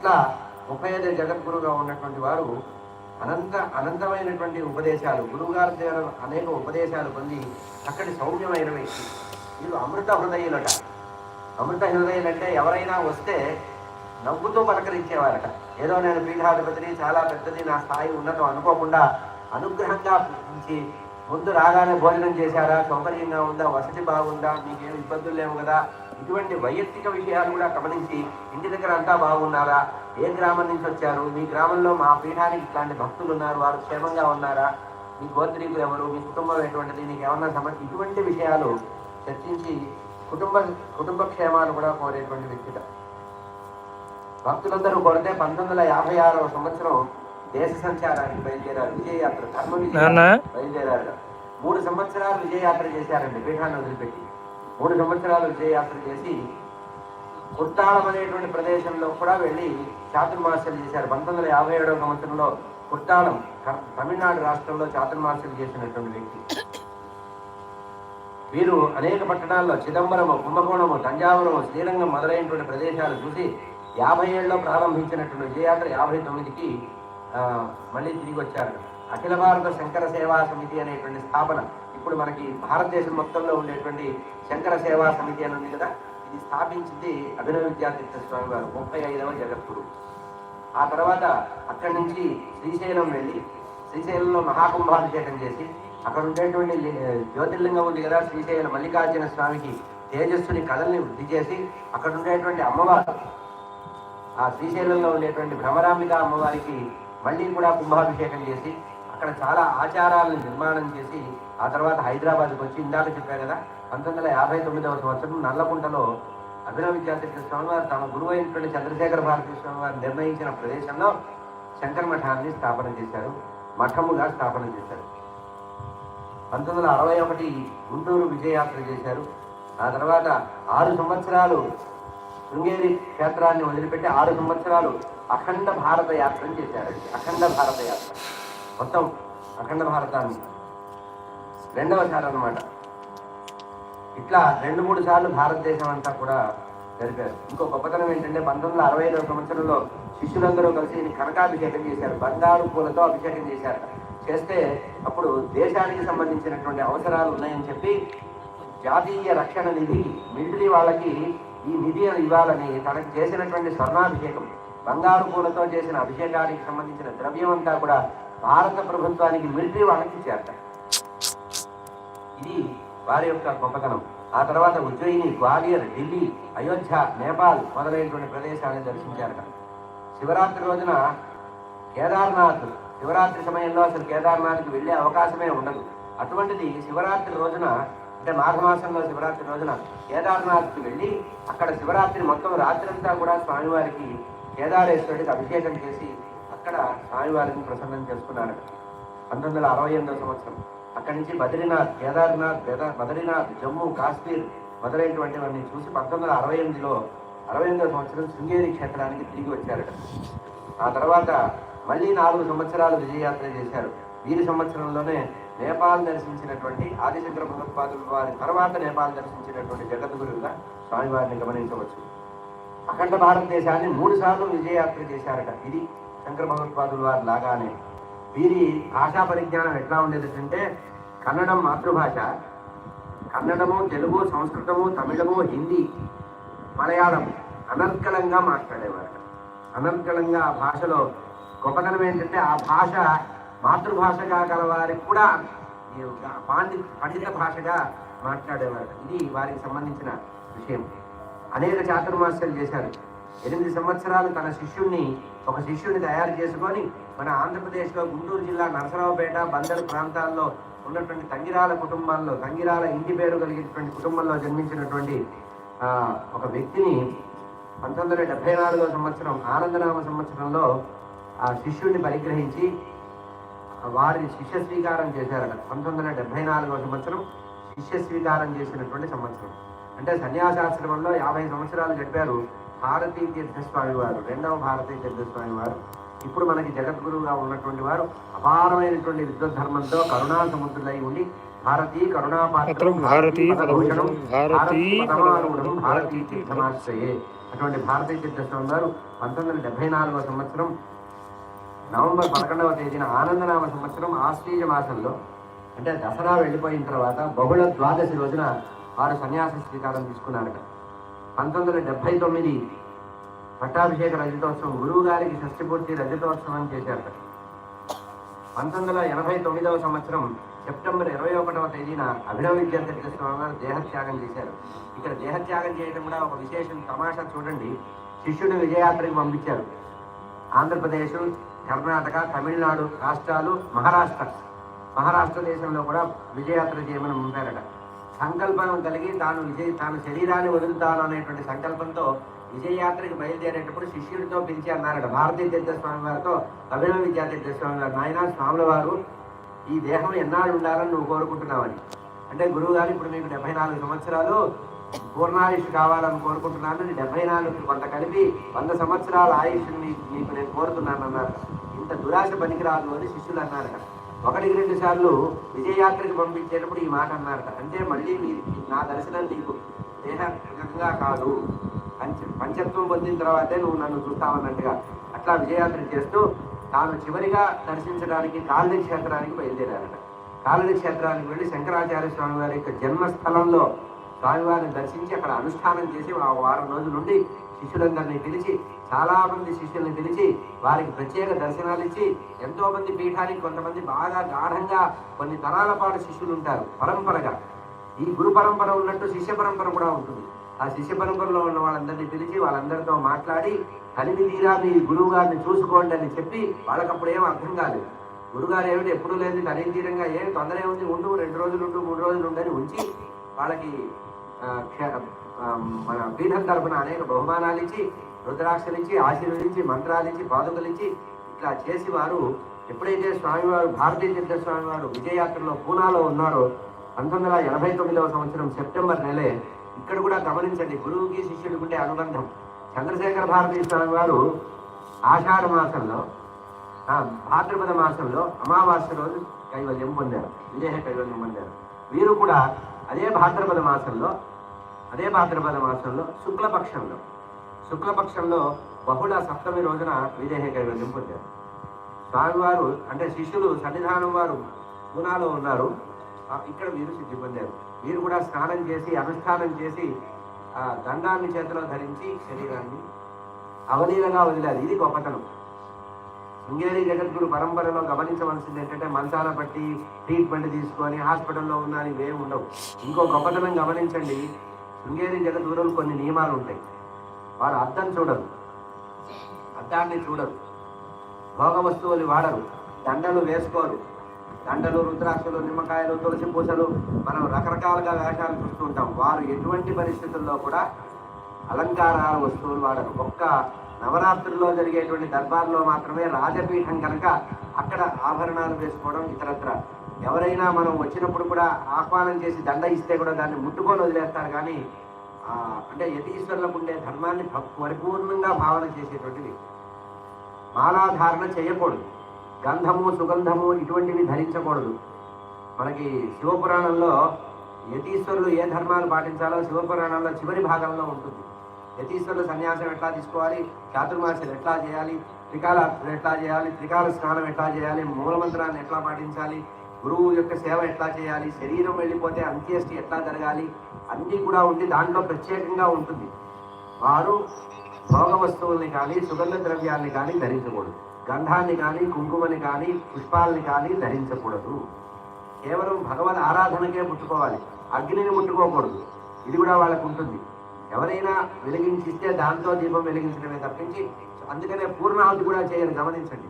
ఇట్లా ముప్పై ఐదు జగద్గురుగా ఉన్నటువంటి వారు అనంత అనంతమైనటువంటి ఉపదేశాలు గురువుగారి దగ్గర అనేక ఉపదేశాలు పొంది అక్కడి సౌమ్యమైన వ్యక్తి వీళ్ళు అమృత హృదయులట. అమృత హృదయులంటే ఎవరైనా వస్తే నవ్వుతూ పలకరించేవారట. ఏదో నేను పీఠాధిపతిని చాలా పెద్దది నా స్థాయి ఉన్నతం అనుకోకుండా అనుగ్రహంగా పిలిచి ముందు రాగానే భోజనం చేశారా? సౌకర్యంగా ఉందా? వసతి బాగుందా? మీకేం ఇబ్బందులు లేవు కదా? ఇటువంటి వైయక్తిక విషయాలు కూడా గమనించి ఇంటి దగ్గర అంతా బాగున్నారా? ఏ గ్రామం నుంచి వచ్చారు? మీ గ్రామంలో మా పీఠానికి ఇట్లాంటి భక్తులు ఉన్నారు వారు క్షేమంగా ఉన్నారా? మీ గోత్రీకులు ఎవరు? మీ కుటుంబం ఎటువంటిది? నీకు ఏమన్నా సమస్య? ఇటువంటి విషయాలు చర్చించి కుటుంబ కుటుంబ క్షేమాలు కూడా కోరేటువంటి వ్యక్తిట భక్తులందరూ కొడితే పంతొమ్మిది వందల యాభై ఆరవ సంవత్సరం దేశ సంచారానికి బయలుదేరారు. విజయయాత్ర ధర్మ విజయం బయలుదేరారు. మూడు సంవత్సరాలు విజయయాత్ర చేశారండి పీఠాన్ని వదిలిపెట్టి. మూడు సంవత్సరాలు విజయయాత్ర చేసి కుర్తాళం అనేటువంటి ప్రదేశంలో కూడా వెళ్ళి చాతుర్మాస్యాలు చేశారు. పంతొమ్మిది వందల యాభై ఏడవ సంవత్సరంలో కుర్తాళం తమిళనాడు రాష్ట్రంలో చాతుర్మాస్యాలు చేసినటువంటి వ్యక్తి. వీరు అనేక పట్టణాల్లో చిదంబరము కుంభకోణము తంజావరము శ్రీరంగం మొదలైనటువంటి ప్రదేశాలు చూసి యాభై ఏళ్ళలో ప్రారంభించినటువంటి విజయయాత్ర యాభై తొమ్మిదికి మళ్ళీ తిరిగి వచ్చారు. అఖిల భారత శంకర సేవా సమితి అనేటువంటి స్థాపన ఇప్పుడు మనకి భారతదేశం మొత్తంలో ఉండేటువంటి శంకర సేవా సమితి అని ఉంది కదా ఇది స్థాపించింది అభినవ విద్యాతీర్థ స్వామి గారు ముప్పై ఐదవ జగత్తుడు ఆ తర్వాత అక్కడి నుంచి శ్రీశైలం వెళ్ళి శ్రీశైలంలో మహాకుంభాభిషేకం చేసి అక్కడ ఉండేటువంటి జ్యోతిర్లింగం ఉంది కదా శ్రీశైలం మల్లికార్జున స్వామికి తేజస్సుని కళల్ని వృద్ధి చేసి అక్కడ ఉండేటువంటి అమ్మవారు ఆ శ్రీశైలంలో ఉండేటువంటి భ్రమరాంబిక అమ్మవారికి మళ్ళీ కూడా కుంభాభిషేకం చేసి అక్కడ చాలా ఆచారాలను నిర్మాణం చేసి ఆ తర్వాత హైదరాబాద్కి వచ్చి ఇందాక చెప్పారు కదా పంతొమ్మిది వందల యాభై తొమ్మిదవ సంవత్సరం నల్లకుంటలో అభినవ విద్యార్థి స్వామివారు తమ గురువు అయినటువంటి చంద్రశేఖర భారతీ స్వామివారు నిర్ణయించిన ప్రదేశంలో శంకర మఠాన్ని స్థాపన చేశారు మఠముగా స్థాపన చేశారు. పంతొమ్మిది వందల అరవై ఒకటి గుంటూరు విజయయాత్ర చేశారు. ఆ తర్వాత ఆరు సంవత్సరాలు శృంగేరి క్షేత్రాన్ని వదిలిపెట్టి ఆరు సంవత్సరాలు అఖండ భారత యాత్ర చేశారండి అఖండ భారత యాత్ర. మొత్తం అఖండ భారతాన్ని. రెండవసారి అనమాట ఇట్లా రెండు మూడు సార్లు భారతదేశం అంతా కూడా జరిపారు. ఇంకో గొప్పతనం ఏంటంటే పంతొమ్మిది వందల అరవై ఐదవ సంవత్సరంలో శిష్యులందరూ కలిసి కనకాభిషేకం చేశారు. బంగారు పూలతో అభిషేకం చేశారు. చేస్తే అప్పుడు దేశానికి సంబంధించినటువంటి అవసరాలు ఉన్నాయని చెప్పి జాతీయ రక్షణ నిధి మిలిటరీ వాళ్ళకి ఈ నిధి ఇవ్వాలని తనకు చేసినటువంటి స్వర్ణాభిషేకం బంగారు పూలతో చేసిన అభిషేకానికి సంబంధించిన ద్రవ్యం అంతా కూడా భారత ప్రభుత్వానికి మిలిటరీ వాళ్ళకి చేరట. ఇది వారి యొక్క గొప్పతనం. ఆ తర్వాత ఉజ్జయిని గ్వాలియర్ ఢిల్లీ అయోధ్య నేపాల్ మొదలైనటువంటి ప్రదేశాలను దర్శించారట. శివరాత్రి రోజున కేదార్నాథ్ శివరాత్రి సమయంలో అసలు కేదార్నాథ్కి వెళ్ళే అవకాశమే ఉండదు. అటువంటిది శివరాత్రి రోజున అంటే మాఘమాసంలో శివరాత్రి రోజున కేదార్నాథ్కి వెళ్ళి అక్కడ శివరాత్రి మొత్తం రాత్రంతా కూడా స్వామివారికి కేదారేశ్వరుడికి అభిషేకం చేసి అక్కడ స్వామివారిని ప్రసన్నం చేసుకున్నారట పంతొమ్మిది వందల అరవై ఎనిమిదో సంవత్సరం. అక్కడి నుంచి బద్రీనాథ్ కేదార్నాథ్ బెద- బద్రీనాథ్ జమ్మూ కాశ్మీర్ మొదలైనటువంటివన్నీ చూసి పంతొమ్మిది వందల అరవై ఎనిమిదిలో అరవై ఎనిమిదో సంవత్సరం శృంగేరి క్షేత్రానికి తిరిగి వచ్చారట. ఆ తర్వాత మళ్ళీ నాలుగు సంవత్సరాలు విజయయాత్ర చేశారు. వీరి సంవత్సరంలోనే నేపాల్ దర్శించినటువంటి ఆదిశంకర భగవత్పాదుల వారి తర్వాత నేపాల్ దర్శించినటువంటి జగద్గురువుగా స్వామివారిని గమనించవచ్చు. అఖండ భారతదేశాన్ని మూడు సార్లు విజయయాత్ర చేశారట. ఇది శంకర భగవత్పాదుల వారి లాగానే. వీరి భాషా పరిజ్ఞానం ఎట్లా ఉండేది అంటే కన్నడం మాతృభాష. కన్నడము తెలుగు సంస్కృతము తమిళము హిందీ మలయాళం అనర్కలంగా మాట్లాడేవారు. అనర్కలంగా ఆ భాషలో గొప్పతనం ఏంటంటే ఆ భాష మాతృభాషగా గల వారికి కూడా ఈ పాండి పండిత భాషగా మాట్లాడేవారు. ఇది వారికి సంబంధించిన విషయం. అనేక చాతుర్మాస్యాలు చేశారు. ఎనిమిది సంవత్సరాలు తన శిష్యుణ్ణి ఒక శిష్యుని తయారు చేసుకొని మన ఆంధ్రప్రదేశ్లో గుంటూరు జిల్లా నరసరావుపేట బందరు ప్రాంతాల్లో ఉన్నటువంటి తంగిరాల కుటుంబాల్లో తంగిరాల ఇంటి పేరు కలిగినటువంటి కుటుంబంలో జన్మించినటువంటి ఒక వ్యక్తిని పంతొమ్మిది వందల డెబ్బై నాలుగో సంవత్సరం ఆనందనామ సంవత్సరంలో ఆ శిష్యుడిని పరిగ్రహించి వారిని శిష్య స్వీకారం చేశారట. పంతొమ్మిది వందల డెబ్బై నాలుగవ సంవత్సరం శిష్య స్వీకారం చేసినటువంటి సంవత్సరం. అంటే సన్యాసాశ్రమంలో యాభై సంవత్సరాలు గడిపారు. భారతీ తీర్థస్వామి వారు రెండవ భారతీ తీర్థస్వామి వారు. ఇప్పుడు మనకి జగద్గురువుగా ఉన్నటువంటి వారు అపారమైనటువంటి విద్వద్ధర్మంతో కరుణా సముద్రులై ఉండి భారతీ కరుణాపాత్రం పత్రం భారతీ పదభూషణం, భారతీ తీర్థమాశ్రయే. అటువంటి భారతీయ తీర్థస్వామి వారు పంతొమ్మిది వందల డెబ్బై నాలుగవ సంవత్సరం నవంబర్ పదకొండవ తేదీన ఆనందనామ సంవత్సరం ఆశ్వీజ మాసంలో అంటే దసరా వెళ్ళిపోయిన తర్వాత బహుళ ద్వాదశి రోజున వారు సన్యాస స్వీకారం తీసుకున్నారట. పంతొమ్మిది వందల డెబ్బై తొమ్మిది పట్టాభిషేక రజతోత్సవం గురువు గారికి షష్టిపూర్తి రజతోత్సవం చేశారట పంతొమ్మిది వందల ఎనభై తొమ్మిదవ సంవత్సరం సెప్టెంబర్ ఇరవై ఒకటవ తేదీన అభినవ విద్యార్థి స్వామి దేహత్యాగం చేశారు. ఇక్కడ దేహత్యాగం చేయడం కూడా ఒక విశేషం తమాషా చూడండి. శిష్యుని విజయయాత్రకు పంపించారు. ఆంధ్రప్రదేశ్ కర్ణాటక తమిళనాడు రాష్ట్రాలు మహారాష్ట్ర మహారాష్ట్ర దేశంలో కూడా విజయయాత్ర చేయమని పంపారట. సంకల్పం కలిగి తాను విజయ తాను శరీరాన్ని వదులుతాను అనేటువంటి సంకల్పంతో విజయయాత్రకి బయలుదేరేటప్పుడు శిష్యుడితో పిలిచి అన్నారట భారతీయ తీర్థస్వామి వారితో అభినవ విద్యా తీర్థ వారు? నాయన స్వాముల వారు ఈ దేహం ఎన్నాళ్ళు ఉండాలని నువ్వు కోరుకుంటున్నావని. అంటే గురువు గారు ఇప్పుడు మీకు డెబ్బై నాలుగు సంవత్సరాలు పూర్ణాయుష్ కావాలని కోరుకుంటున్నాను డెబ్బై నాలుగు కొంత కలిపి వంద సంవత్సరాల ఆయుష్ మీకు నేను కోరుతున్నాను అన్నారు ఇంత దురాశ పనికిరాదు అని శిష్యులు అన్నారట. ఒకటికి రెండు సార్లు విజయయాత్రకి పంపించేటప్పుడు ఈ మాట అన్నారట అంటే మళ్ళీ నీ నా దర్శనం నీకు దేహంగా కాదు. పంచ పంచత్వం పొందిన తర్వాతే నువ్వు నన్ను చూస్తావన్నట్టుగా అట్లా విజయయాత్ర చేస్తూ తాను చివరిగా దర్శించడానికి కాలనీ క్షేత్రానికి బయలుదేరారట. కాలనీ క్షేత్రానికి వెళ్ళి శంకరాచార్య స్వామి వారి యొక్క జన్మస్థలంలో స్వామివారిని దర్శించి అక్కడ అనుష్ఠానం చేసి ఆ వారం రోజుల నుండి శిష్యులందరినీ పిలిచి చాలా మంది శిష్యుల్ని పిలిచి వారికి ప్రత్యేక దర్శనాలు ఇచ్చి ఎంతో మంది పీఠానికి కొంతమంది బాగా గాఢంగా కొన్ని తరాల పాటు శిష్యులు ఉంటారు పరంపరగా. ఈ గురు పరంపర ఉన్నట్టు శిష్య పరంపర కూడా ఉంటుంది. ఆ శిష్య పరంపరలో ఉన్న వాళ్ళందరినీ పిలిచి వాళ్ళందరితో మాట్లాడి కలిమి తీరా మీ గురువు గారిని చూసుకోండి అని చెప్పి వాళ్ళకప్పుడు ఏం అర్థం కాలేదు. గురుగారు ఏమిటి ఎప్పుడు లేదు కలిమి తీరంగా ఏం తొందర ఏముంది ఉండు రెండు రోజులు ఉండు మూడు రోజులు ఉండని ఉంచి వాళ్ళకి మన పీఠం తరపున అనేక బహుమానాలు ఇచ్చి రుద్రాక్షలు ఇచ్చి ఆశీర్వదించి మంత్రాలు ఇచ్చి పాదుకలు ఇచ్చి ఇట్లా చేసి వారు ఎప్పుడైతే స్వామివారు భారతీయ తీర్థ స్వామివారు విజయయాత్రలో పూనాలో ఉన్నారో పంతొమ్మిది వందల ఎనభై తొమ్మిదవ సంవత్సరం సెప్టెంబర్ నెలే ఇక్కడ కూడా గమనించండి గురువుకి శిష్యుడికి ఉండే అనుబంధం. చంద్రశేఖర భారతీ స్వామి వారు ఆషాఢ మాసంలో భాద్రపద మాసంలో అమావాస్య రోజు కైవల్యం పొందారు విజయ కైవల్యం పొందారు. వీరు కూడా అదే భాద్రపద మాసంలో అదే భాద్రపద మాసంలో శుక్లపక్షంలో. శుక్లపక్షంలో బహుళ సప్తమి రోజున విదేహ కైవల్యం పొందారు. స్వామివారు అంటే శిష్యులు సన్నిధానం వారు పూనాలో ఉన్నారు. ఇక్కడ వీరు సిద్ధి పొందారు. వీరు కూడా స్నానం చేసి అనుష్ఠానం చేసి ఆ దండాన్ని చేతిలో ధరించి శరీరాన్ని అవలీలగా వదిలారు. ఇది గొప్పతనం. శృంగేరి జగద్గురు పరంపరలో గమనించవలసింది ఏంటంటే మంచాల పట్టి ట్రీట్మెంట్ తీసుకొని హాస్పిటల్లో ఉన్నాని ఇవేం ఉండవు. ఇంకో గొప్పతనం గమనించండి. శృంగేరి జగద్గురువులు కొన్ని నియమాలు ఉంటాయి. వారు అర్థం చూడరు. అర్థాన్ని చూడరు. భోగ వస్తువులు వాడరు. దండలు వేసుకోరు. దండలు రుద్రాక్షలు నిమ్మకాయలు తులసి పూసలు మనం రకరకాలుగా వేషాలు చూస్తూ ఉంటాం. వారు ఎటువంటి పరిస్థితుల్లో కూడా అలంకార వస్తువులు వాడరు. ఒక్క నవరాత్రుల్లో జరిగేటువంటి దర్బార్లో మాత్రమే రాజపీఠం కనుక అక్కడ ఆభరణాలు వేసుకోవడం ఇతరత్ర. ఎవరైనా మనం వచ్చినప్పుడు కూడా ఆహ్వానం చేసి దండ ఇస్తే కూడా దాన్ని ముట్టుకొని వదిలేస్తారు. కానీ అంటే యతీశ్వరులకు ఉండే ధర్మాన్ని పరిపూర్ణంగా భావన చేసేటువంటిది మాలాధారణ చేయకూడదు. గంధము సుగంధము ఇటువంటివి ధరించకూడదు. మనకి శివపురాణంలో యతీశ్వరులు ఏ ధర్మాలు పాటించాలో శివపురాణంలో చివరి భాగంలో ఉంటుంది. యతీశ్వరులు సన్యాసం ఎట్లా తీసుకోవాలి? చాతుర్మాస్యం ఎట్లా చేయాలి? త్రికాల ఎట్లా చేయాలి? త్రికాల స్నానం ఎట్లా చేయాలి? మూలమంత్రాన్ని ఎట్లా పాటించాలి? గురువు యొక్క సేవ ఎట్లా చేయాలి? శరీరం వెళ్ళిపోతే అంత్యేష్టి ఎట్లా జరగాలి? అన్నీ కూడా ఉండి దాంట్లో ప్రత్యేకంగా ఉంటుంది. వారు భోగ వస్తువుల్ని కానీ సుగంధ ద్రవ్యాన్ని కానీ ధరించకూడదు. గంధాన్ని కానీ కుంకుమని కానీ పుష్పాలని కానీ ధరించకూడదు. కేవలం భగవద్ ఆరాధనకే ముట్టుకోవాలి. అగ్నిని ముట్టుకోకూడదు. ఇది కూడా వాళ్ళకు ఉంటుంది. ఎవరైనా వెలిగించిస్తే దాంతో దీపం వెలిగించడమే తప్పించి అందుకనే పూర్ణాహుతి కూడా చేయని గమనించండి.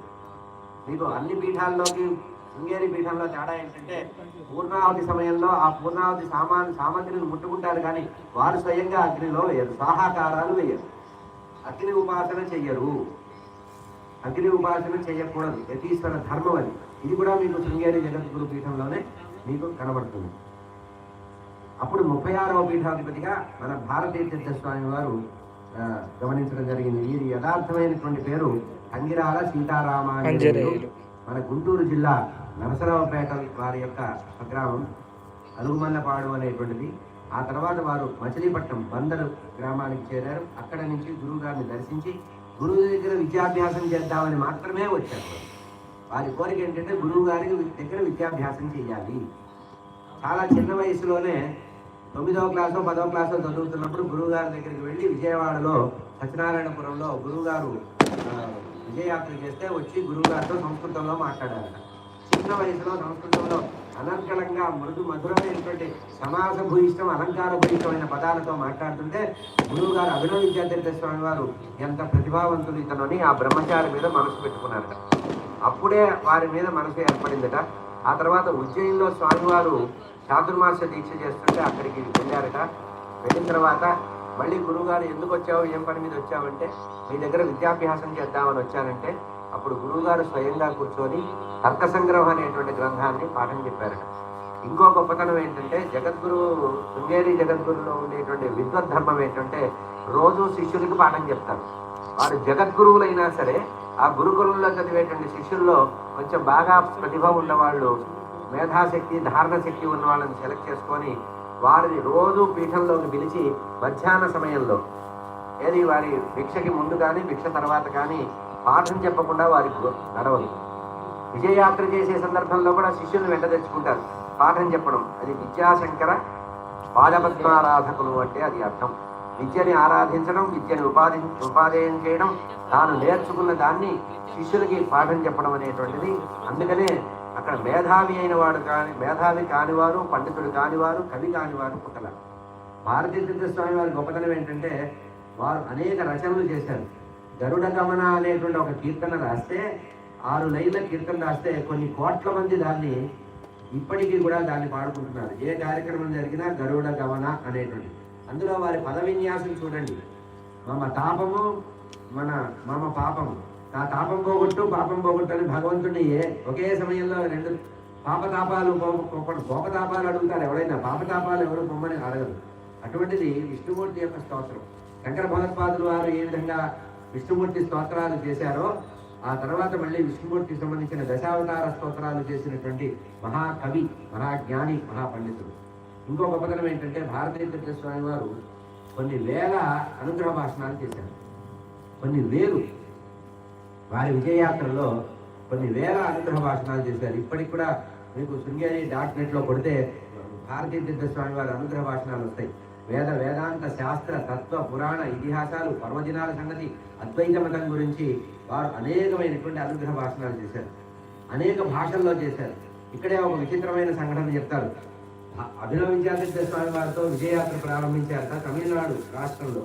మీకు అన్ని పీఠాల్లోకి శృంగేరి పీఠంలో తేడా ఏంటంటే పూర్ణాహుతి సమయంలో ఆ పూర్ణాహుతి సామాన్ సామగ్రిని ముట్టుకుంటారు కానీ వారు స్వయంగా అగ్నిలో వేయరు. సాహాకారాలు వేయరు. అగ్ని ఉపాసన చెయ్యరు. అగ్ని ఉపాసన చేయకూడదు యతీశ్వర ధర్మం అది. ఇది కూడా మీకు శృంగేరి జగద్గురు పీఠంలోనే మీకు కనబడుతుంది. అప్పుడు ముప్పై ఆరవ పీఠాధిపతిగా మన భారతీయ తీర్థ స్వామి వారు గమనించడం జరిగింది. వీరి యథార్థమైనటువంటి పేరు అంగిరాల సీతారామాంజనేయులు. ఆంజనేయులు. మన గుంటూరు జిల్లా నరసరావుపేట వారి యొక్క స్వగ్రామం అలుగుమల్లపాడు అనేటువంటిది. ఆ తర్వాత వారు మచిలీపట్నం బందరు గ్రామానికి చేరారు. అక్కడ నుంచి గురువు గారిని దర్శించి గురువు దగ్గర విద్యాభ్యాసం చేద్దామని మాత్రమే వచ్చారు వారి. కోరిక ఏంటంటే గురువు గారి దగ్గర విద్యాభ్యాసం చేయాలి. చాలా చిన్న వయసులోనే తొమ్మిదవ క్లాసో పదవ క్లాసో చదువుతున్నప్పుడు గురువుగారి దగ్గరికి వెళ్ళి విజయవాడలో సత్యనారాయణపురంలో గురువుగారు విజయయాత్ర చేస్తే వచ్చి గురువుగారితో సంస్కృతంలో మాట్లాడారట. చిన్న వయసులో సంస్కృతంలో అనర్గళంగా మృదు మధురమైనటువంటి సమాస భూయిష్టం అలంకార భూయిష్టమైన పదాలతో మాట్లాడుతుంటే గురువు గారు అభినవ విద్యార్థి స్వామి వారు ఎంత ప్రతిభావంతులు ఇతనని ఆ బ్రహ్మచారి మీద మనసు పెట్టుకున్నారట. అప్పుడే వారి మీద మనసు ఏర్పడిందట. ఆ తర్వాత ఉజ్జయిన్లో స్వామివారు చాతుర్మాస దీక్ష చేస్తుంటే అక్కడికి వెళ్ళారట. వెళ్ళిన తర్వాత మళ్ళీ గురువుగారు ఎందుకు వచ్చావు? ఏం పని మీద వచ్చావంటే మీ దగ్గర విద్యాభ్యాసం చేద్దామని వచ్చానంటే అప్పుడు గురువుగారు స్వయంగా కూర్చొని తర్క సంగ్రహం అనేటువంటి గ్రంథాన్ని పాఠం చెప్పారట. ఇంకో గొప్పతనం ఏంటంటే జగద్గురు శృంగేరి జగద్గురులో ఉండేటువంటి విద్వద్ధర్మం ఏంటంటే రోజు శిష్యులకి పాఠం చెప్తారు. వారు జగద్గురువులైనా సరే ఆ గురుకులంలో చదివేటువంటి శిష్యుల్లో కొంచెం బాగా ప్రతిభ ఉన్నవాళ్ళు మేధాశక్తి ధారణ శక్తి ఉన్న వాళ్ళని సెలెక్ట్ చేసుకొని వారిని రోజు పీఠంలోకి పిలిచి మధ్యాహ్న సమయంలో ఏది వారి భిక్షకి ముందు కానీ భిక్ష తర్వాత కానీ పాఠం చెప్పకుండా వారికి నడవదు. విజయయాత్ర చేసే సందర్భంలో కూడా శిష్యులను వెంట తెచ్చుకుంటారు. పాఠం చెప్పడం అది విద్యాశంకర పాదపద్మారాధకులు అంటే అది అర్థం. విద్యని ఆరాధించడం విద్యని ఉపాధి ఉపాధేయం చేయడం తాను నేర్చుకున్న దాన్ని శిష్యులకి పాఠం చెప్పడం అనేటువంటిది. అందుకనే అక్కడ మేధావి అయిన వాడు కాని మేధావి కానివారు పండితుడు కానివారు కవి కానివారు పుట్టల. భారతీయ స్వామి వారి గొప్పతనం ఏంటంటే వారు అనేక రచనలు చేశారు. గరుడ గమన అనేటువంటి ఒక కీర్తన రాస్తే ఆరు లైన్ల కీర్తన రాస్తే కొన్ని కోట్ల మంది దాన్ని ఇప్పటికీ కూడా దాన్ని పాడుకుంటున్నారు. ఏ కార్యక్రమం జరిగినా గరుడ గమన అనేటువంటి అందులో వారి పద విన్యాసం చూడండి. మమ తాపము మన మమ పాపము. నా తాపం పోగొట్టు పాపం పోగొట్టు అని భగవంతుడిని ఏ- ఒకే సమయంలో రెండు పాపతాపాలు పో- పోగొట్టు కోపతాపాలు అడుగుతారు ఎవరైనా. పాపతాపాలు ఎవరు పొమ్మని అడగరు. అటువంటిది విష్ణుమూర్తి యొక్క స్తోత్రం. శంకర భగవత్పాదులు వారు ఏ విధంగా విష్ణుమూర్తి స్తోత్రాలు చేశారో ఆ తర్వాత మళ్ళీ విష్ణుమూర్తికి సంబంధించిన దశావతార స్తోత్రాలు చేసినటువంటి మహాకవి మహాజ్ఞాని మహాపండితుడు. ఇంకో గొప్పతనం ఏంటంటే భారతీయ స్వామి వారు కొన్ని వేల అనుగ్రహ భాషణాలు చేశారు. కొన్ని వేలు. వారి విజయయాత్రలో కొన్ని వేల అనుగ్రహ భాషణాలు చేశారు. ఇప్పటికి కూడా మీకు శృంగేరి డాట్ నెట్లో కొడితే భారతీయ తీర్థస్వామి వారి అనుగ్రహ భాషణాలు వస్తాయి. వేద వేదాంత శాస్త్ర తత్వ పురాణ ఇతిహాసాలు పర్వదినాల సంగతి అద్వైత మతం గురించి వారు అనేకమైనటువంటి అనుగ్రహ భాషణాలు చేశారు. అనేక భాషల్లో చేశారు. ఇక్కడే ఒక విచిత్రమైన సంఘటన చెప్తారు. అభినవించాదిత్య స్వామి వారితో విజయయాత్ర ప్రారంభించారట తమిళనాడు రాష్ట్రంలో.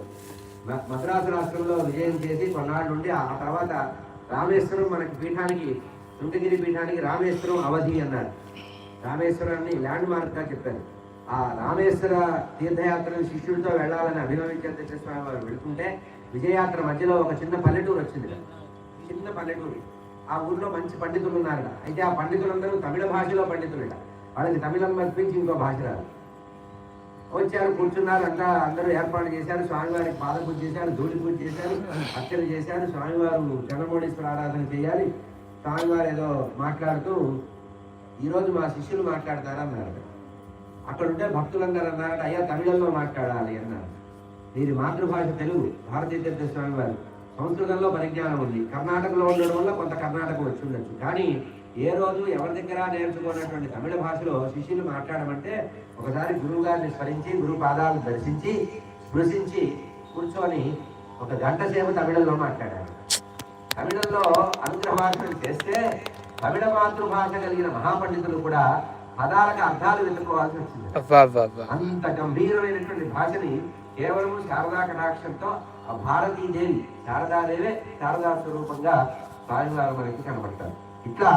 మద్రాసు రాష్ట్రంలో విజయం చేసి కొన్నాళ్ళు నుండి ఆ తర్వాత రామేశ్వరం మనకి పీఠానికి శృంగగిరి పీఠానికి రామేశ్వరం అవధి అన్నారు. రామేశ్వరాన్ని ల్యాండ్ మార్క్గా చెప్పారు. ఆ రామేశ్వర తీర్థయాత్రను శిష్యుడితో వెళ్ళాలని అభినవ స్వామి వారు వెళుతుంటే విజయయాత్ర మధ్యలో ఒక చిన్న పల్లెటూరు వచ్చింది కదా. చిన్న పల్లెటూరు. ఆ ఊర్లో మంచి పండితులు ఉన్నారట. అయితే ఆ పండితులందరూ తమిళ భాషలో పండితులట. వాళ్ళకి తమిళం మర్పించి ఇంకో భాష రాదు. వచ్చారు కూర్చున్నారు అంతా అందరూ ఏర్పాటు చేశారు. స్వామివారికి పాద పూజ చేశారు ధూళి పూజ చేశారు అర్చన చేశారు. స్వామివారు చంద్రమౌళీశ్వర ఆరాధన చేయాలి. స్వామివారు ఏదో మాట్లాడుతూ ఈరోజు మా శిష్యులు మాట్లాడతారా? అన్నారు. అక్కడ ఉంటే భక్తులందరూ అన్నారట అయ్యా తమిళంలో మాట్లాడాలి అన్నారు. వీరి మాతృభాష తెలుగు భారతీయ తీర్థ స్వామి వారు సంస్కృతంలో పరిజ్ఞానం ఉంది. కర్ణాటకలో ఉండడం వల్ల కొంత కర్ణాటక వచ్చి ఉండొచ్చు. కానీ ఏ రోజు ఎవరి దగ్గర నేర్చుకున్నటువంటి తమిళ భాషలో శిష్యులు మాట్లాడమంటే ఒకసారి గురువు గారిని స్మరించి గురు పాదాలు దర్శించి స్పృశించి కూర్చొని ఒక గంట సేపు తమిళంలో మాట్లాడారు తమిళంలో అనుగ్రహ చేస్తే తమిళ మాతృభాష కలిగిన మహాపండితులు కూడా పదాలకు అర్థాలు వెతుక్కోవాల్సి వచ్చింది. అంత గంభీరమైనటువంటి భాషని కేవలం శారదా కటాక్షంతో ఆ భారతీదేవి శారదాదేవే శారదా స్వరూపంగా స్వామివారు మనకి కనపడతారు. ఇట్లా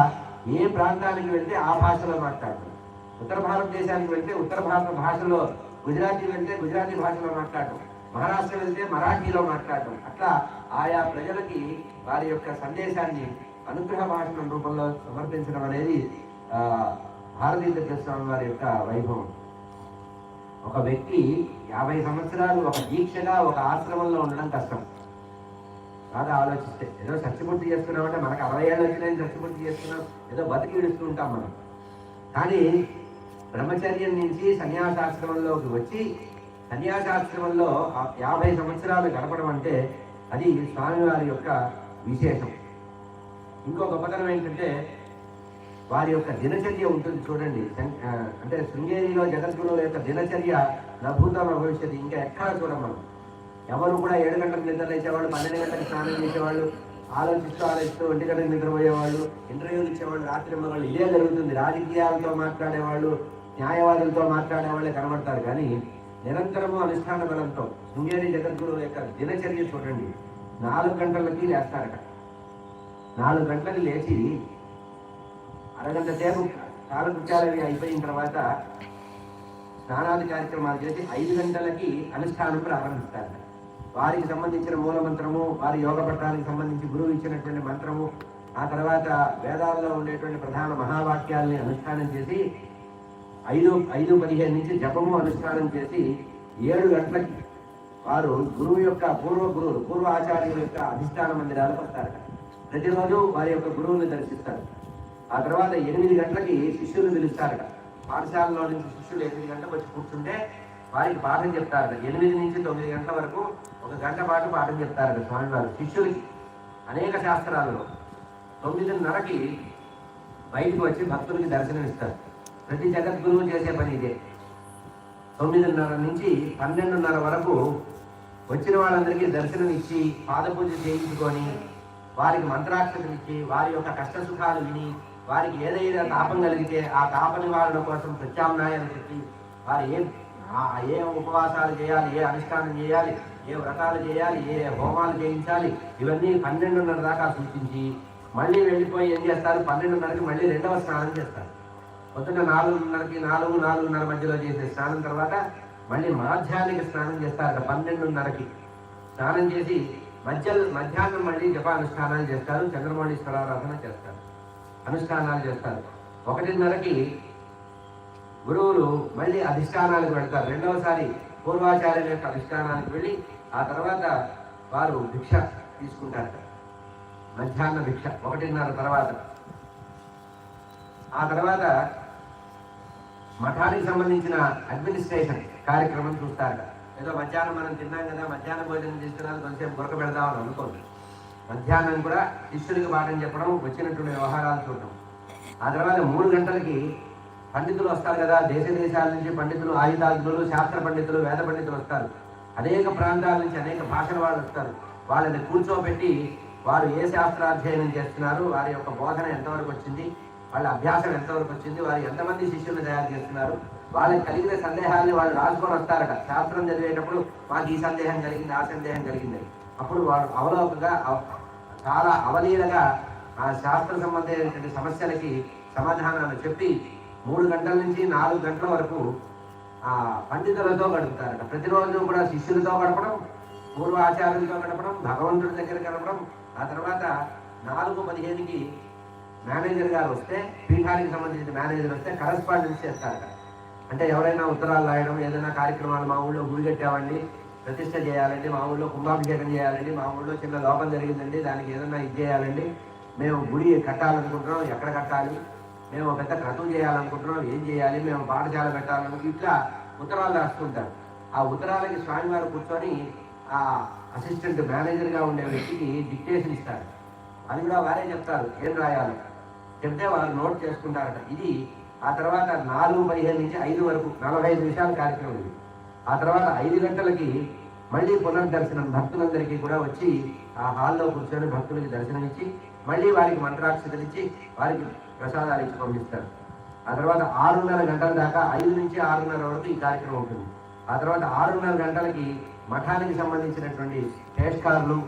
ఏ ప్రాంతానికి వెళ్తే ఆ భాషలో మాట్లాడతారు. ఉత్తర భారతదేశానికి వెళ్తే ఉత్తర భారత భాషలో గుజరాతీ వెళ్తే గుజరాతీ భాషలో మాట్లాడటం మహారాష్ట్ర వెళ్తే మరాఠీలో మాట్లాడటం అట్లా ఆయా ప్రజలకి వారి యొక్క సందేశాన్ని అనుగ్రహ భాషల రూపంలో సమర్పించడం అనేది భారతీయ స్వామి వారి యొక్క వైభవం. ఒక వ్యక్తి యాభై సంవత్సరాలు ఒక దీక్షగా ఒక ఆశ్రమంలో ఉండడం కష్టం. బాగా ఆలోచిస్తే ఏదో చచ్చిపూర్తి చేసుకున్నామంటే మనకు అరవై ఏళ్ళు వచ్చినాయని చచ్చిపూర్తి చేస్తున్నాం ఏదో బతికి విడుస్తూ ఉంటాం మనం. కానీ బ్రహ్మచర్యం నుంచి సన్యాసాశ్రమంలోకి వచ్చి సన్యాసాశ్రమంలో యాభై సంవత్సరాలు గడపడం అంటే అది స్వామివారి యొక్క విశేషం. ఇంకో గొప్పతనం ఏంటంటే వారి యొక్క దినచర్య ఉంటుంది చూడండి. శం- అంటే శృంగేరిలో జగద్గురువుల యొక్క దినచర్య నభూతమ భవిష్యత్తు. ఇంకా ఎక్కడా చూడం మనం ఎవరు కూడా ఏడు గంటలకు నిద్ర లేచేవాళ్ళు పన్నెండు గంటలకు స్నానం చేసేవాళ్ళు ఆలోచిస్తూ ఆలోచిస్తూ ఒంటి గంటలకు నిద్రపోయేవాళ్ళు ఇంటర్వ్యూలు ఇచ్చేవాళ్ళు రాత్రి మగవాళ్ళు ఇదే జరుగుతుంది. రాజకీయాలతో మాట్లాడేవాళ్ళు న్యాయవాదులతో మాట్లాడేవాళ్ళే కనబడతారు. కానీ నిరంతరము అనుష్ఠాన బలంతో శృంగేరి జగద్గురువుల యొక్క దినచర్య చూడండి. నాలుగు గంటలకి లేస్తారట. నాలుగు గంటలకి లేచి అరగంట సేపు కాలకృత్యాలవి అయిపోయిన తర్వాత స్నానాది కార్యక్రమాలు చేసి ఐదు గంటలకి అనుష్ఠానం ప్రారంభిస్తారు. వారికి సంబంధించిన మూల మంత్రము వారి యోగ పట్టాలకు సంబంధించి గురువు ఇచ్చినటువంటి మంత్రము ఆ తర్వాత వేదాల్లో ఉండేటువంటి ప్రధాన మహావాక్యాల్ని అనుష్ఠానం చేసి ఐదు ఐదు పదిహేను నుంచి జపము అనుష్ఠానం చేసి ఏడు గంటలకి వారు గురువు యొక్క పూర్వ గురువులు పూర్వ ఆచార్యుల యొక్క అధిష్టాన మందిరాలకు వస్తారు. ప్రతిరోజు వారి యొక్క గురువుని దర్శిస్తారు. ఆ తర్వాత ఎనిమిది గంటలకి శిష్యులు పిలుస్తారట. పాఠశాలలో నుంచి శిష్యులు ఎనిమిది గంటలకు వచ్చి కూర్చుంటే వారికి పాఠం చెప్తారట. ఎనిమిది నుంచి తొమ్మిది గంటల వరకు ఒక గంట పాటు పాఠం చెప్తారట స్వామివారు శిష్యులకి. అనేక శాస్త్రాలలో తొమ్మిదిన్నరకి బయటకు వచ్చి భక్తులకి దర్శనం ఇస్తారు. ప్రతి జగద్గురువు చేసే పని ఇదే. తొమ్మిదిన్నర నుంచి పన్నెండున్నర వరకు వచ్చిన వాళ్ళందరికీ దర్శనం ఇచ్చి పాదపూజ చేయించుకొని వారికి మంత్రాక్షతలు ఇచ్చి వారి యొక్క కష్ట సుఖాలు విని వారికి ఏదైనా తాపం కలిగితే ఆ తాప నివారణ కోసం ప్రత్యామ్నాయాలు చెప్పి వారు ఏం ఏ ఉపవాసాలు చేయాలి ఏ అనుష్ఠానం చేయాలి ఏ వ్రతాలు చేయాలి ఏ హోమాలు చేయించాలి ఇవన్నీ పన్నెండున్నర దాకా సూచించి మళ్ళీ వెళ్ళిపోయి ఏం చేస్తారు? పన్నెండున్నరకి మళ్ళీ రెండవ స్నానం చేస్తారు. పొద్దున్న నాలుగున్నరకి నాలుగు నాలుగున్నర మధ్యలో చేసే స్నానం తర్వాత మళ్ళీ మాధ్యానికి స్నానం చేస్తారు పన్నెండున్నరకి. స్నానం చేసి మధ్య మధ్యాహ్నం మళ్ళీ జపానుష్ఠానాలు చేస్తారు చంద్రమౌళీశ్వరారాధన చేస్తారు. అనుష్ఠానాలు చేస్తారు. ఒకటిన్నరకి గురువులు మళ్ళీ అధిష్టానాలకు వెళ్తారు. రెండవసారి పూర్వాచార్యుల యొక్క అధిష్టానానికి వెళ్ళి ఆ తర్వాత వారు భిక్ష తీసుకుంటారట. మధ్యాహ్న భిక్ష ఒకటిన్నర తర్వాత. ఆ తర్వాత మఠానికి సంబంధించిన అడ్మినిస్ట్రేషన్ కార్యక్రమం చూస్తారట. ఏదో మధ్యాహ్నం మనం తిన్నాం కదా మధ్యాహ్న భోజనం తీసుకున్నాను కొంచెం బురక పెడదామని అనుకోండి మధ్యాహ్నం కూడా శిష్యుడికి పాఠం చెప్పడం వచ్చినటువంటి వ్యవహారాలు చూడటం ఆ తర్వాత మూడు గంటలకి పండితులు వస్తారు కదా దేశ దేశాల నుంచి పండితులు ఆయుధాగ్నులు శాస్త్ర పండితులు వేద పండితులు వస్తారు. అనేక ప్రాంతాల నుంచి అనేక భాషల వాళ్ళు వస్తారు. వాళ్ళని కూర్చోబెట్టి వారు ఏ శాస్త్రాధ్యయనం చేస్తున్నారు వారి యొక్క బోధన ఎంతవరకు వచ్చింది వాళ్ళ అభ్యాసం ఎంతవరకు వచ్చింది వారు ఎంతమంది శిష్యులను తయారు చేస్తున్నారు వాళ్ళకి కలిగిన సందేహాన్ని వాళ్ళు రాసుకొని వస్తారట. శాస్త్రం చదివేటప్పుడు మాకు ఈ సందేహం కలిగింది ఆ సందేహం కలిగింది అప్పుడు వారు అవలోకగా చాలా అవలీలగా ఆ శాస్త్ర సంబంధమైనటువంటి సమస్యలకి సమాధానాలు చెప్పి మూడు గంటల నుంచి నాలుగు గంటల వరకు ఆ పండితులతో గడుపుతారట. ప్రతిరోజు కూడా శిష్యులతో గడపడం పూర్వాచార్యులతో గడపడం భగవంతుడి దగ్గర గడపడం ఆ తర్వాత నాలుగు పదిహేనుకి మేనేజర్ గారు వస్తే పీఠానికి సంబంధించిన మేనేజర్ వస్తే కరస్పాండెన్స్ చేస్తారట. అంటే ఎవరైనా ఉత్తరాలు రాయడం ఏదైనా కార్యక్రమాలు మా ఊళ్ళో గుడి కట్టామండి ప్రతిష్ట చేయాలండి మా ఊళ్ళో కుంభాభిషేకం చేయాలండి మా ఊళ్ళో చిన్న లోపం జరిగిందండి దానికి ఏదైనా ఇది చేయాలండి. మేము గుడి కట్టాలనుకుంటున్నాం ఎక్కడ కట్టాలి? మేము పెద్ద క్రతువు చేయాలనుకుంటున్నాం ఏం చేయాలి? మేము పాఠశాల పెట్టాలనుకుంటే ఇట్లా ఉత్తరాలు రాసుకుంటారు ఆ ఉత్తరాలకి స్వామివారు కూర్చొని ఆ అసిస్టెంట్ మేనేజర్గా ఉండే వ్యక్తికి డిక్టేషన్ ఇస్తారు. అది కూడా వారే చెప్తారు ఏం రాయాలి. చెప్తే వాళ్ళు నోట్ చేసుకుంటారట. ఇది ఆ తర్వాత నాలుగు పదిహేను నుంచి ఐదు వరకు నలభై ఐదు నిమిషాల కార్యక్రమం ఇది. ఆ తర్వాత ఐదు గంటలకి మళ్ళీ పునర్దర్శనం భక్తులందరికీ కూడా వచ్చి ఆ హాల్లో కూర్చొని భక్తులకి దర్శనం ఇచ్చి మళ్ళీ వారికి మంత్రాక్షతలు ఇచ్చి వారికి ప్రసాదాలు ఇచ్చి పంపిస్తారు. ఆ తర్వాత ఆరున్నర గంటల దాకా ఐదు నుంచి ఆరున్నర వరకు ఈ కార్యక్రమం ఉంటుంది. ఆ తర్వాత ఆరున్నర గంటలకి మఠానికి సంబంధించినటువంటి టేస్కార్లు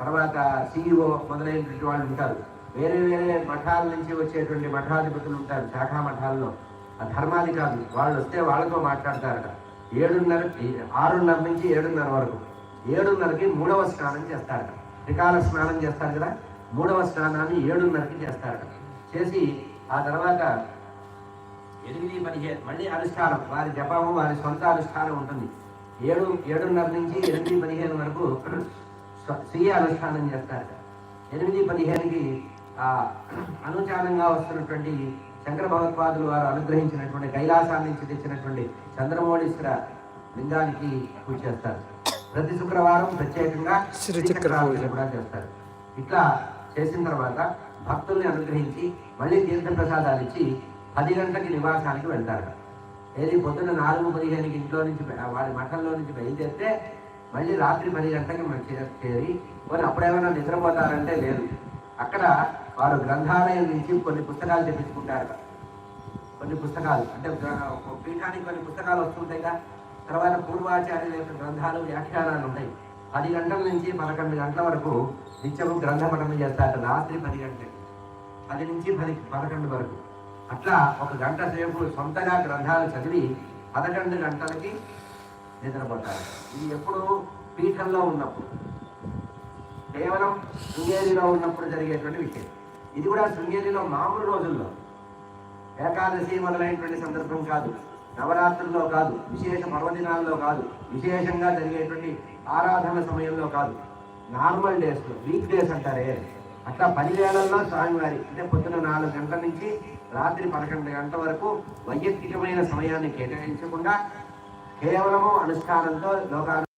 తర్వాత సిఇఓ మొదలైనటువంటి వాళ్ళు ఉంటారు. వేరే వేరే మఠాల నుంచి వచ్చేటువంటి మఠాధిపతులు ఉంటారు శాఖా మఠాల్లో. ఆ ధర్మాధికారులు వాళ్ళు వస్తే వాళ్ళతో మాట్లాడతారట. ఏడున్నర ఆరున్నర నుంచి ఏడున్నర వరకు. ఏడున్నరకి మూడవ స్నానం చేస్తారట. త్రికాల స్నానం చేస్తారు కదా? మూడవ స్నానాన్ని ఏడున్నరకి చేస్తారట. చేసి ఆ తర్వాత ఎనిమిది పదిహేను మళ్ళీ అనుష్ఠానం. వారి జపము వారి సొంత అనుష్ఠానం ఉంటుంది. ఏడు ఏడున్నర నుంచి ఎనిమిది పదిహేను వరకు స్వ- స్వీయ అనుష్ఠానం చేస్తారట. ఎనిమిది పదిహేనుకి అనుచానంగా వస్తున్నటువంటి శంకర భగవత్పాదులు వారు అనుగ్రహించినటువంటి కైలాసాల నుంచి తెచ్చినటువంటి చంద్రమౌళీశ్వర లింగానికి పూజ చేస్తారు. ప్రతి శుక్రవారం ప్రత్యేకంగా శ్రీచక్ర. కూడా చేస్తారు. ఇట్లా చేసిన తర్వాత భక్తుల్ని అనుగ్రహించి మళ్ళీ తీర్థ ప్రసాదాలు ఇచ్చి పది గంటలకి నివాసానికి వెళ్తారు ఏది పొద్దున్న నాలుగు పదిహేనుకి ఇంట్లో నుంచి వారి మఠంలో నుంచి బయలుదేరితే మళ్ళీ రాత్రి పది గంటలకి మన చేరి కొన్ని అప్పుడేమైనా నిద్రపోతారంటే లేదు. అక్కడ వారు గ్రంథాలయం నుంచి కొన్ని పుస్తకాలు తెప్పించుకుంటారు. కొన్ని పుస్తకాలు అంటే ఒక పీఠానికి కొన్ని పుస్తకాలు వస్తుంటాయిగా తర్వాత పూర్వాచార్యుల యొక్క గ్రంథాలు వ్యాఖ్యానాలు ఉంటాయి. పది గంటల నుంచి పదకొండు గంటల వరకు నిత్యము గ్రంథ పఠనం చేస్తారు. రాత్రి పది గంటలకి పది నుంచి పది పదకొండు వరకు. అట్లా ఒక గంట సేపు సొంతగా గ్రంథాలు చదివి పదకొండు గంటలకి నిద్రపోతారు. ఇది ఎప్పుడు పీఠంలో ఉన్నప్పుడు కేవలం శృంగేరిలో ఉన్నప్పుడు జరిగేటువంటి విషయం. ఇది కూడా శృంగేరిలో మామూలు రోజుల్లో. ఏకాదశి మొదలైనటువంటి సందర్భం కాదు. నవరాత్రుల్లో కాదు విశేష పర్వదినాల్లో కాదు విశేషంగా జరిగేటువంటి ఆరాధన సమయంలో కాదు. నార్మల్ డేస్లో వీక్ డేస్ అంటారే. అట్లా పదివేలల్లో స్వామివారి అంటే పొద్దున నాలుగు గంటల నుంచి రాత్రి పదకొండు గంటల వరకు వైయక్తికమైన సమయాన్ని కేటాయించకుండా కేవలము అనుష్ఠానంతో లోకాలు